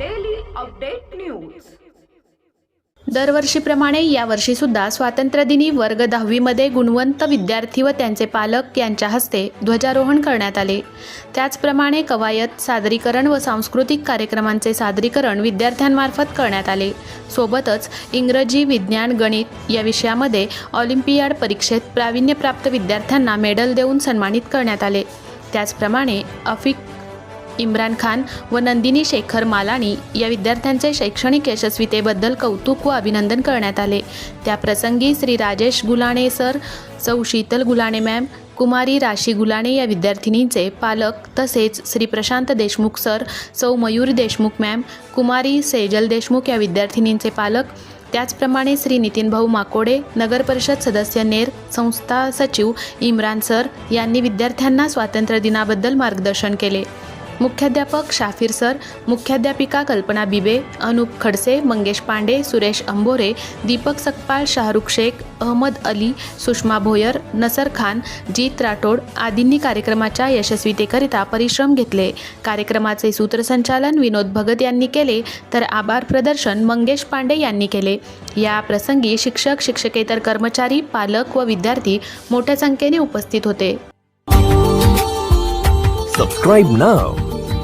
Update news दरवर्षीप्रमाणे यावर्षी सुद्धा स्वातंत्र्यदिनी वर्ग दहावीमध्ये गुणवंत विद्यार्थी व त्यांचे पालक यांच्या हस्ते ध्वजारोहण करण्यात आले. त्याचप्रमाणे कवायत सादरीकरण व सांस्कृतिक कार्यक्रमांचे सादरीकरण विद्यार्थ्यांमार्फत करण्यात आले. सोबतच इंग्रजी विज्ञान गणित या विषयामध्ये ऑलिम्पियाड परीक्षेत प्रावीण्यप्राप्त विद्यार्थ्यांना मेडल देऊन सन्मानित करण्यात आले. त्याचप्रमाणे अफिक इम्रान खान व नंदिनी शेखर मालानी या विद्यार्थ्यांचे शैक्षणिक यशस्वीतेबद्दल कौतुक व अभिनंदन करण्यात आले. त्याप्रसंगी श्री राजेश गुलाणे सर सौ शीतल गुलाणे मॅम कुमारी राशी गुलाणे या विद्यार्थिनींचे पालक तसेच श्री प्रशांत देशमुख सर सौ मयूरी देशमुख मॅम कुमारी सेजल देशमुख या विद्यार्थिनींचे पालक त्याचप्रमाणे श्री नितीन भाऊ माकोडे नगर परिषद सदस्य नेर संस्था सचिव इम्रान सर यांनी विद्यार्थ्यांना स्वातंत्र्य दिनाबद्दल मार्गदर्शन केले. मुख्याध्यापक शाफिर सर मुख्याध्यापिका कल्पना बिबे अनुप खडसे मंगेश पांडे सुरेश अंबोरे दीपक सकपाळ शाहरुख शेख अहमद अली सुषमा भोयर नसर खान जीत राठोड आदींनी कार्यक्रमाच्या यशस्वीतेकरिता परिश्रम घेतले. कार्यक्रमाचे सूत्रसंचालन विनोद भगत यांनी केले तर आभार प्रदर्शन मंगेश पांडे यांनी केले. या प्रसंगी शिक्षक शिक्षकेतर कर्मचारी पालक व विद्यार्थी मोठ्या संख्येने उपस्थित होते. Subscribe now.